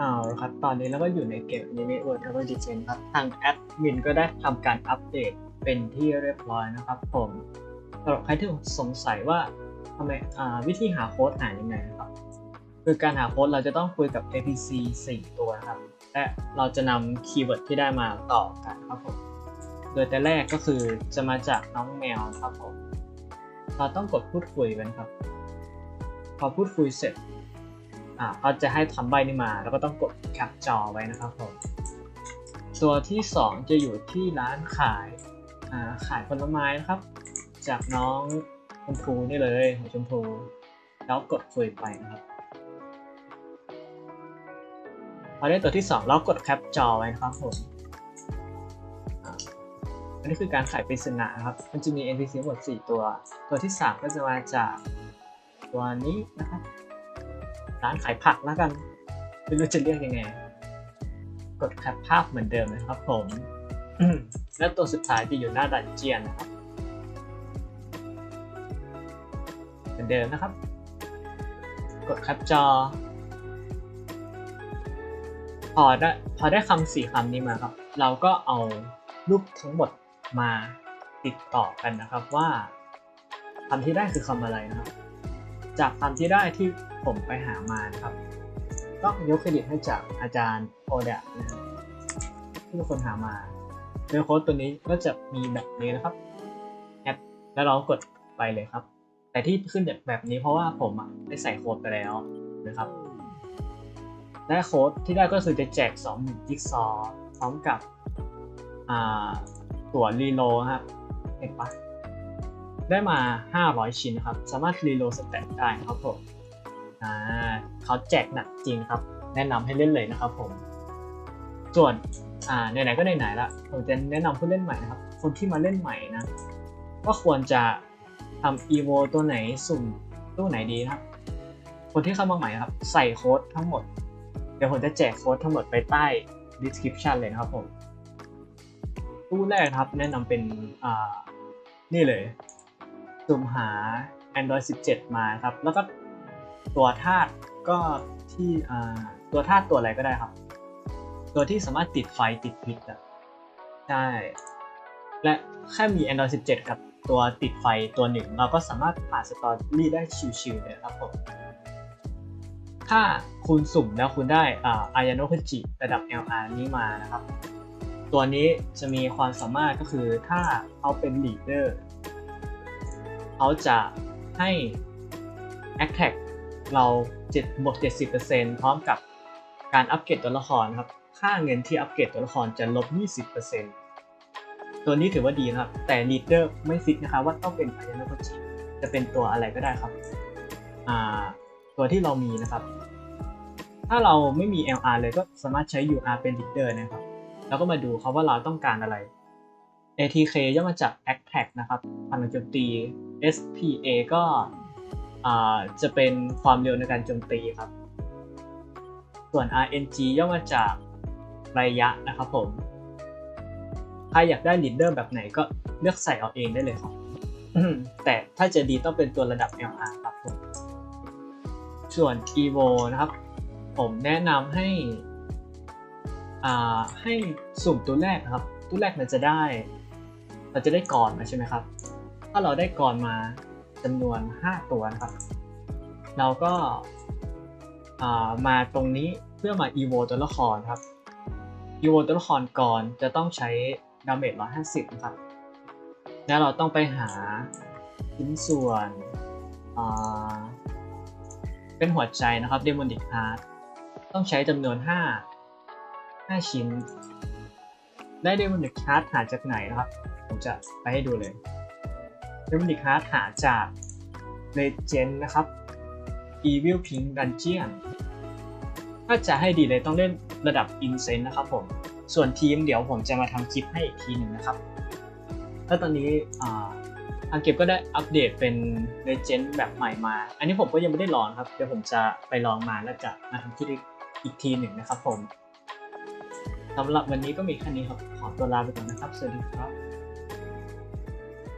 อ้าวครับ ตอนนี้เราก็อยู่ในเกม Anime World Tower Defense ครับ ทางแอดมินก็ได้ทำการอัปเดตเป็นที่เรียบร้อยนะครับผมสำหรับใครที่สงสัยว่าทำไมอ่าวิธีหาโค้ดหายังไงนะครับ คือการหาโค้ดเราจะต้องคุยกับ APC 4 ตัวนะครับ และเราจะนำคีย์เวิร์ดที่ได้มาต่อกันครับผม โดยแต่แรกก็คือจะมาจากน้องแมวครับผม เราต้องกดพูดคุยกันครับ พอพูดคุยเสร็จ อ่าเขาจะให้ทำใบนี้มา แล้วก็ต้องกดแคปจอไว้นะครับผมตัวที่ 2 จะอยู่ที่ร้านขายอ่าขายผลไม้นะครับ จากน้องชมพูนี่เลยหัวชมพูแล้วกดคุยไปนะครับพอได้ตัวที่2เรากดแคปจอไว้นะครับผมอันนี้คือการขายปริศนาครับ มันจะมี NPC หมด 4 ตัว ตัวที่ 3 ก็จะมาจากตัวนี้นะครับ ร้านขายผักแล้วกันไม่รู้จะเรียกยังไง กดแคปภาพเหมือนเดิมนะครับผมและตัวสุดท้ายจะอยู่หน้าดันเจียนนะครับเหมือนเดิมนะครับ กดแคปจอ พอได้พอได้คำสี่คำนี้มาครับ เราก็เอารูปทั้งหมดมาติดต่อกันนะครับว่าคำที่ได้คือคำอะไรนะครับ จากคำที่ได้ที่ผมไปหามานะครับ ต้องยกเครดิตให้จากอาจารย์โอเดะนะครับที่เป็นคนหามาโดยโค้ดตัวนี้ก็จะมีแบบนี้นะครับแอดแล้วเรากดไปเลยครับ แต่ที่ขึ้นแบบนี้เพราะว่าผมอะได้ใส่โค้ดไปแล้วนะครับและโค้ดที่ได้ก็คือจะแจก2หมื่นจิ๊กซอพร้อมกับอ่าตั๋วรีโลครับเห็นปะ ได้มา 500 ชิ้นนะครับ สามารถรีโหลสแตทได้ครับผมอ่าเขาแจกหนักจริงครับ แนะนำให้เล่นเลยนะครับผม ส่วนอ่าไหนๆก็ไหนๆละผมจะแนะนำผู้เล่นใหม่นะครับ คนที่มาเล่นใหม่นะก็ควรจะทำ evo ตัวไหนสุ่มตู้ไหนดีนะครับ คนที่เข้ามาใหม่ครับ ใส่โค้ดทั้งหมด เดี๋ยวผมจะแจกโค้ดทั้งหมดไปใต้ description เลยนะครับผม ตู้แรกครับแนะนำเป็นอ่านี่เลย สุ่มหา Android 17 มาครับ แล้วก็ตัวธาตุก็ที่ตัวธาตุตัวอะไรก็ได้ครับ ตัวที่สามารถติดไฟติดพิษอะใช่และแค่มี Android 17 กับตัวติดไฟตัวหนึ่ง เราก็สามารถผ่านสตอรี่ได้ชิวๆเลยครับผมถ้าคุณสุ่มแล้วคุณได้อาอายาโนคุจิระดับ LR นี้มานะครับ ตัวนี้จะมีความสามารถก็คือถ้าเขาเป็นลีดเดอร์ เขาจะให้ Attack เรา7บวก70%พร้อมกับการอัปเกรดตัวละครครับ ค่าเงินที่อัปเกรดตัวละครจะลบ 20%ตัวนี้ถือว่าดีครับ แต่ลีดเดอร์ไม่ฟิกนะครับว่าต้องเป็นอายาโนคุจิจะเป็นตัวอะไรก็ได้ครับอ่าตัวที่เรามีนะครับ ถ้าเราไม่มี LR เลยก็สามารถใช้ UR เป็น leader นะครับ แล้วก็มาดูครับว่าเราต้องการอะไร ATK ย่อมาจาก Attack นะครับพลังโจมตี SPA ก็จะเป็นความเร็วในการโจมตีครับ ส่วน RNG ย่อมาจากระยะนะครับผม ใครอยากได้ leader แบบไหนก็เลือกใส่เอาเองได้เลยครับ แต่ถ้าจะดีต้องเป็นตัวระดับ LR ครับผม ส่วน evo นะครับ ผมแนะนำให้อ่าให้สุ่มตัวแรกนะครับ ตัวแรกมันจะได้ เราจะได้ก่อนมาใช่ไหมครับ ถ้าเราได้ก่อนมาจำนวน 5 ตัวนะครับ เราก็ามาตรงนี้เพื่อมา evo ตัวละครครับ evo ตัวละครก่อนจะต้องใช้ดาเมจ150 นะครับ แล้วเราต้องไปหาชิ้นส่วน เป็นหัวใจนะครับ Demonic Heart ต้องใช้จำนวน 5 5 ชิ้น ได้ Demonic Heart หาจากไหนนะครับ ผมจะไปให้ดูเลย Demonic Heart หาจาก Legend นะครับ Evil Pink Dungeon ถ้าจะให้ดีเลยต้องเล่นระดับ Incense นะครับผม ส่วนทีมเดี๋ยวผมจะมาทำคลิปให้อีกทีหนึ่งนะครับถ้าตอนนี้อ่าทางเก็บก็ได้อัปเดตเป็น Legend แบบใหม่มา อันนี้ผมก็ยังไม่ได้ลองครับ เดี๋ยวผมจะไปลองมาแล้วจะมาทำคลิปอีกทีหนึ่งนะครับผม สำหรับวันนี้ก็มีแค่นี้ครับ ขอตัวลาไปก่อนนะครับ สวัสดีครับ